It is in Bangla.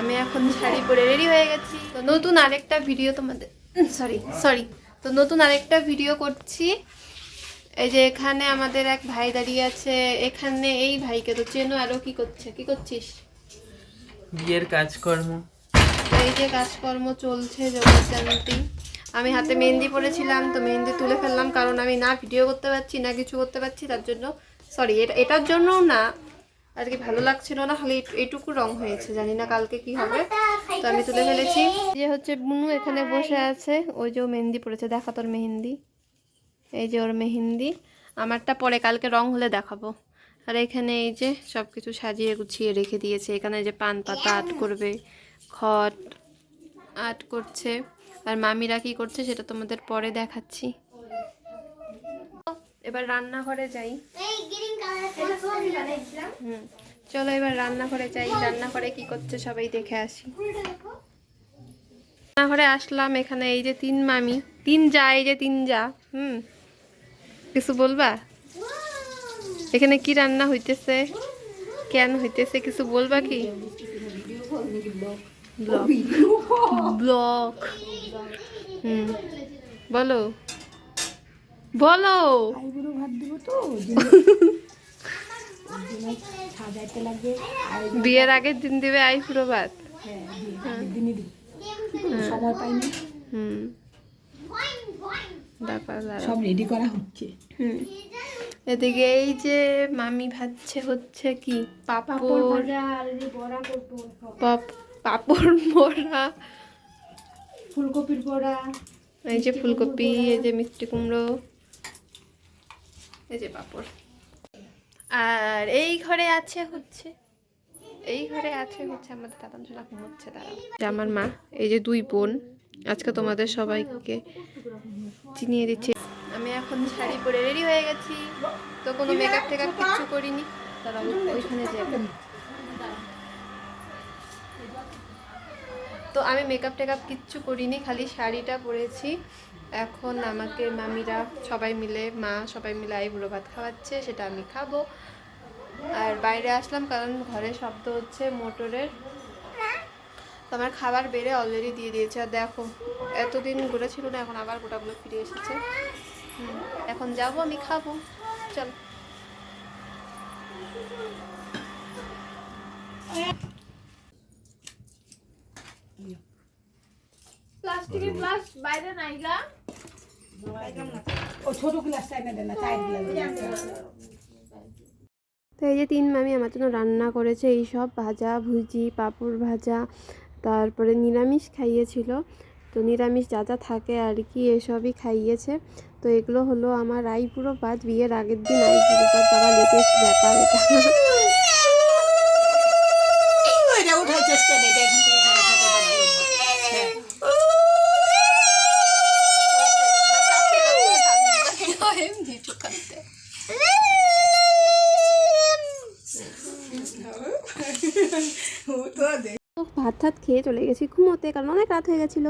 আমি এখন শাড়ি পরে রেডি হয়ে গেছি। তো নতুন আরেকটা ভিডিও তোমাদের সরি সরি তো নতুন আরেকটা ভিডিও করছি। এই যে এখানে আমাদের এক ভাই দাঁড়িয়ে আছে। এখানে এই ভাইকে তো চেনো আরও কি করছে? কি করছিস? বিয়ের কাজকর্ম। এই যে কাজকর্ম চলছে জগৎজান্তি। আমি হাতে মেহেন্দি পরেছিলাম তো মেহেন্দি তুলে ফেললাম কারণ আমি না ভিডিও করতে পারছি না কিছু করতে পারছি তার জন্য সরি এটা এটার জন্যও না আর কি ভালো লাগছিল না, খালি এটুকু রং হয়েছে, জানি না কালকে কি হবে। তো আমি তুলে ফেলেছি। যে হচ্ছে বুনু এখানে বসে আছে, ওই যে মেহেন্দি পড়েছে দেখা তোর মেহেন্দি। এই যে ওর মেহেন্দি। আমারটা পরে, কালকে রং হলে দেখাবো। আর এখানে এই যে সব কিছু সাজিয়ে গুছিয়ে রেখে দিয়েছে। এখানে যে পান পাতা আর্ট করবে, খট আর্ট করছে। আর মামিরা কি করছে সেটা তোমাদের পরে দেখাচ্ছি। এবার রান্নাঘরে যাই। হুম চলো এবার রান্না রান্নাঘরে যাই। রান্নাঘরে কি করছে সবাই দেখে আসি। রান্নাঘরে আসলাম এখানে এই যে তিন মামি। তিন যা, এই যে তিন যা। হুম। কিছু বলবা? এখানে কি রান্না হইতেছে? কেন হইতেছে কিছু বলবা কি? ব্লগ হুম। বলো। বলো। ভাত তো লাগবে। বিয়ের আগের দিন দিবে আই পুরো ভাত। হ্যাঁ দিনই দিব। সময় পাইনি। হুম। সব রেডি করা হচ্ছে। হুম। এদিকে এই যে মামি ভাজছে হচ্ছে কি? পাপড় পাপ- পাপড় মোড়া ফুলকপির বড়া এই যে ফুলকপি এই যে মিষ্টি কুমড়ো। এই যে পাপড়। আর এই ঘরে আছে হচ্ছে, এই ঘরে আছে হচ্ছে আমাদের দাদা ঝোলা ঘুমোচ্ছে তারা আমার মা, এই যে দুই বোন, আজকে তোমাদের সবাইকে চিনিয়ে দিচ্ছে। আমি এখন শাড়ি পরে রেডি হয়ে গেছি, তো কোনো মেকআপ টেকআপ কিচ্ছু করিনি। তারা ওইখানে যাবে তো আমি মেকআপ টেকআপ কিচ্ছু করিনি, খালি শাড়িটা পরেছি। এখন আমাকে মামিরা সবাই মিলে, মা সবাই মিলে আইবুড়ো ভাত খাওয়াচ্ছে, সেটা আমি খাব। আর বাইরে আসলাম কারণ ঘরে শব্দ হচ্ছে মোটরের। তো আমার খাবার বেড়ে অলরেডি দিয়ে দিয়েছে। আর দেখো, এতদিন ঘুরে ছিল না, এখন আবার গোটাগুলো ফিরে এসেছে। এখন যাব, আমি খাব। চল। প্লাস্টিকের গ্লাস বাইরে নাই গা। ও ছোট গ্লাস না চায়ের গ্লাস তো এই যে তিন মামি আমার জন্য রান্না করেছে এই সব ভাজা ভুজি পাঁপড় ভাজা তারপরে নিরামিষ খাইয়েছিল। তো নিরামিষ যা যা থাকে আর কি এসবই খাইয়েছে। তো এগুলো হলো আমার আইপুরো বাদ বিয়ের আগের দিন আইপুরো বাদ বাবা লেটেস্ট ব্যাপার এটা। এটা উঠাই চেষ্টা নেই come there. ভাত টাত খেয়ে চলে গেছি। ঘুমোতে কারণ অনেক রাত হয়ে গেছিল।